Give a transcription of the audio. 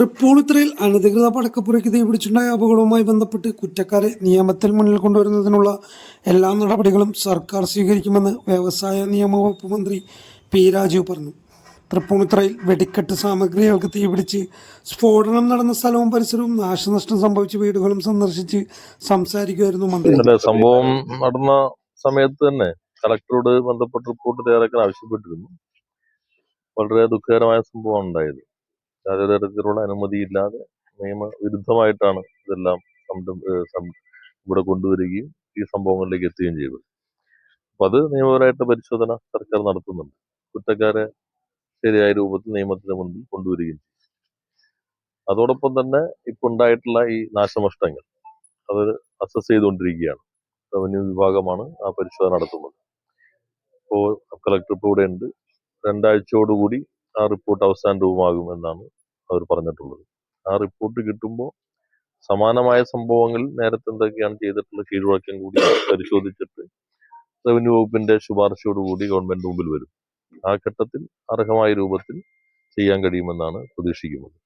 തൃപ്പൂണിത്തുറയിൽ അനധികൃത പടക്കപ്പുരയ്ക്ക് തീപിടിച്ചുണ്ടായ അപകടവുമായി ബന്ധപ്പെട്ട് കുറ്റക്കാരെ നിയമത്തിൽ മുന്നിൽ കൊണ്ടുവരുന്നതിനുള്ള എല്ലാ നടപടികളും സർക്കാർ സ്വീകരിക്കുമെന്ന് വ്യവസായ നിയമവകുപ്പ് മന്ത്രി പി രാജീവ് പറഞ്ഞു. തൃപ്പൂണിത്തുറയിൽ വെടിക്കെട്ട് സാമഗ്രികൾക്ക് തീപിടിച്ച് സ്ഫോടനം നടന്ന സ്ഥലവും പരിസരവും നാശനഷ്ടം സംഭവിച്ച വീടുകളും സന്ദർശിച്ച് സംസാരിക്കുകയായിരുന്നു മന്ത്രി. സംഭവം നടന്ന സമയത്ത് തന്നെ കളക്ടറോട് ബന്ധപ്പെട്ട് റിപ്പോർട്ട് തയ്യാറാക്കാൻ ആവശ്യപ്പെട്ടിരുന്നു. വളരെ ദുഃഖകരമായ സംഭവമാണ് ഉണ്ടായത്. യാതൊരു അനുമതിയില്ലാതെ നിയമവിരുദ്ധമായിട്ടാണ് ഇതെല്ലാം ഇവിടെ കൊണ്ടുവരികയും ഈ സംഭവങ്ങളിലേക്ക് എത്തുകയും ചെയ്തത്. അപ്പൊ അത് നിയമപരമായിട്ട് പരിശോധന സർക്കാർ നടത്തുന്നുണ്ട്. കുറ്റക്കാരെ ശരിയായ രൂപത്തിൽ നിയമത്തിന് മുൻപിൽ കൊണ്ടുവരികയും അതോടൊപ്പം തന്നെ ഇപ്പൊ ഉണ്ടായിട്ടുള്ള ഈ നാശനഷ്ടങ്ങൾ അത് അസസ് ചെയ്തുകൊണ്ടിരിക്കുകയാണ്. റവന്യൂ വിഭാഗമാണ് ആ പരിശോധന നടത്തുന്നത്. ഇപ്പോൾ കളക്ടർ ഇപ്പോൾ ഇവിടെ ഉണ്ട് രണ്ടാഴ്ചയോടുകൂടി ആ റിപ്പോർട്ട് അവസാന രൂപമാകുമെന്നാണ് അവർ പറഞ്ഞിട്ടുള്ളത്. ആ റിപ്പോർട്ട് കിട്ടുമ്പോൾ സമാനമായ സംഭവങ്ങൾ നേരത്തെ എന്തൊക്കെയാണ് ചെയ്തിട്ടുള്ള കീഴ്വഴക്കം കൂടി പരിശോധിച്ചിട്ട് റവന്യൂ വകുപ്പിന്റെ ശുപാർശയോടുകൂടി ഗവൺമെന്റ് മുമ്പിൽ വരും. ആ ഘട്ടത്തിൽ അർഹമായ രൂപത്തിൽ ചെയ്യാൻ കഴിയുമെന്നാണ് പ്രതീക്ഷിക്കുന്നത്.